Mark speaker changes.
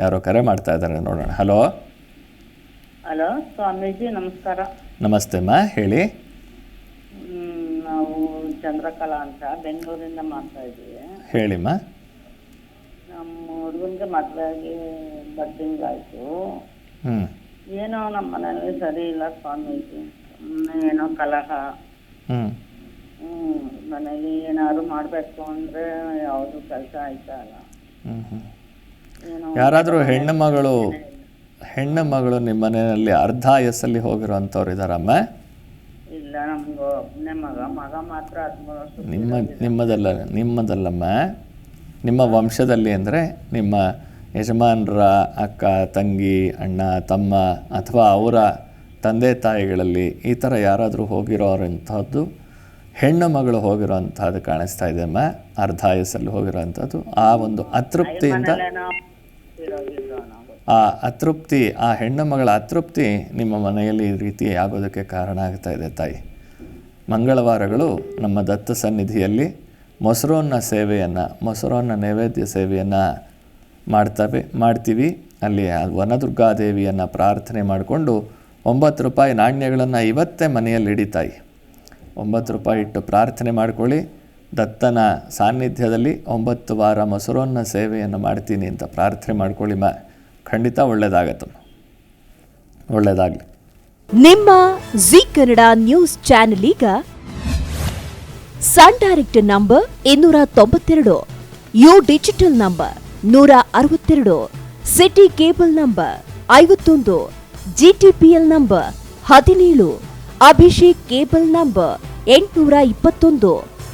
Speaker 1: ಯಾರೋ ಕರೆ ಮಾಡ್ತಾ ಇದ್ದಾರೆ ನೋಡೋಣ. ಹಲೋ
Speaker 2: ಹಲೋ ಸ್ವಾಮೀಜಿ ನಮಸ್ಕಾರ.
Speaker 1: ನಮಸ್ತೆ ಅಮ್ಮ ಹೇಳಿ.
Speaker 2: ನಾವು ಚಂದ್ರಕಲಾ ಅಂತ ಬೆಂಗಳೂರಿಂದ ಮಾಡ್ತಾ ಇದ್ದೀವಿ.
Speaker 1: ಹೇಳಿಮ್ಮ
Speaker 2: ನಮ್ಮ ಹುಡುಗನಿಗೆ ಮದುವೆ ಆಗಿ ಬತ್ತು ತಿಂಗಳಾಯ್ತು.
Speaker 1: ಹ್ಞೂ
Speaker 2: ಏನೋ ನಮ್ಮ ಮನೇಲಿ ಸರಿ ಇಲ್ಲ ಸ್ವಾಮೀಜಿ ಏನೋ ಕಲಹ.
Speaker 1: ಹ್ಞೂ
Speaker 2: ಹ್ಮ್ ಮನೇಲಿ ಏನಾದ್ರು ಮಾಡಬೇಕು ಅಂದರೆ ಯಾವುದು ಕೆಲಸ ಆಯ್ತಾ ಇಲ್ಲ.
Speaker 1: ಹ್ಞೂ ಹ್ಞೂ ಯಾರಾದರೂ ಹೆಣ್ಣು ಮಗಳು ಹೆಣ್ಣು ಮಗಳು ನಿಮ್ಮ ಮನೆಯಲ್ಲಿ ಅರ್ಧ ವಯಸ್ಸಲ್ಲಿ ಹೋಗಿರುವಂಥವ್ರು ಇದ್ದಾರಮ್ಮ?
Speaker 2: ಇಲ್ಲ ನಮ್ಗೆ ಒಬ್ಬನೇ ಮಗ ಮಗ ಮಾತ್ರ ಹದಿಮೂರು ವರ್ಷ
Speaker 1: ನಿಮ್ಮ ನಿಮ್ಮದಲ್ಲ ನಿಮ್ಮದಲ್ಲಮ್ಮ. ನಿಮ್ಮ ವಂಶದಲ್ಲಿ ಅಂದರೆ ನಿಮ್ಮ ಯಜಮಾನರ ಅಕ್ಕ ತಂಗಿ ಅಣ್ಣ ತಮ್ಮ ಅಥವಾ ಅವರ ತಂದೆ ತಾಯಿಗಳಲ್ಲಿ ಈ ಥರ ಯಾರಾದರೂ ಹೋಗಿರೋರಂಥದ್ದು ಹೆಣ್ಣು ಮಗಳು ಹೋಗಿರೋವಂಥದ್ದು ಕಾಣಿಸ್ತಾ ಇದೆ ಅಮ್ಮ. ಅರ್ಧ ವಯಸ್ಸಲ್ಲಿ ಹೋಗಿರೋವಂಥದ್ದು ಆ ಒಂದು ಅತೃಪ್ತಿಯಿಂದ ಆ ಅತೃಪ್ತಿ, ಆ ಹೆಣ್ಣು ಮಗಳ ಅತೃಪ್ತಿ ನಿಮ್ಮ ಮನೆಯಲ್ಲಿ ಈ ರೀತಿ ಆಗೋದಕ್ಕೆ ಕಾರಣ ಆಗ್ತಾ ಇದೆ ತಾಯಿ. ಮಂಗಳವಾರಗಳು ನಮ್ಮ ದತ್ತ ಸನ್ನಿಧಿಯಲ್ಲಿ ಮೊಸರನ್ನ ಸೇವೆಯನ್ನು, ಮೊಸರನ್ನ ನೈವೇದ್ಯ ಸೇವೆಯನ್ನು ಮಾಡ್ತವೆ, ಮಾಡ್ತೀವಿ. ಅಲ್ಲಿ ವನದುರ್ಗಾದೇವಿಯನ್ನು ಪ್ರಾರ್ಥನೆ ಮಾಡಿಕೊಂಡು ಒಂಬತ್ತು ರೂಪಾಯಿ ನಾಣ್ಯಗಳನ್ನು ಇವತ್ತೇ ಮನೆಯಲ್ಲಿ ಇಡಿ ತಾಯಿ. ಒಂಬತ್ತು ರೂಪಾಯಿ ಇಟ್ಟು ಪ್ರಾರ್ಥನೆ ಮಾಡ್ಕೊಳ್ಳಿ. ದತ್ತನ ಸಾನ್ನಿಧ್ಯದಲ್ಲಿ ಒಂಬತ್ತು ವಾರ ಮೊಸರನ್ನ ಸೇವೆಯನ್ನು ಮಾಡ್ತೀನಿ ಅಂತ ಪ್ರಾರ್ಥನೆ ಮಾಡ್ಕೊಳ್ಳಿ ಮಾ. ಖಂಡಿತ ಒಳ್ಳೆಯದಾಗತ್ತಮ್ಮ ಒಳ್ಳೆಯದಾಗಲಿ
Speaker 3: ನಿಮ್ಮ ಜಿ ಕನ್ನಡ ನ್ಯೂಸ್ ಚಾನೆಲ್ ಈಗ ಸನ್ ಡೈರೆಕ್ಟ್ ನಂಬರ್ ಇನ್ನೂರ ತೊಂಬತ್ತೆರಡು, ಯು ಡಿಜಿಟಲ್ ನಂಬರ್ ನೂರ ಅರವತ್ತೆರಡು, ಸಿಟಿ ಕೇಬಲ್ ನಂಬರ್ ಐವತ್ತೊಂದು, ಜಿಟಿಪಿಎಲ್ ನಂಬರ್ ಹದಿನೇಳು, ಅಭಿಷೇಕ್ ಕೇಬಲ್ ನಂಬರ್ ಎಂಟುನೂರ ಇಪ್ಪತ್ತೊಂದು.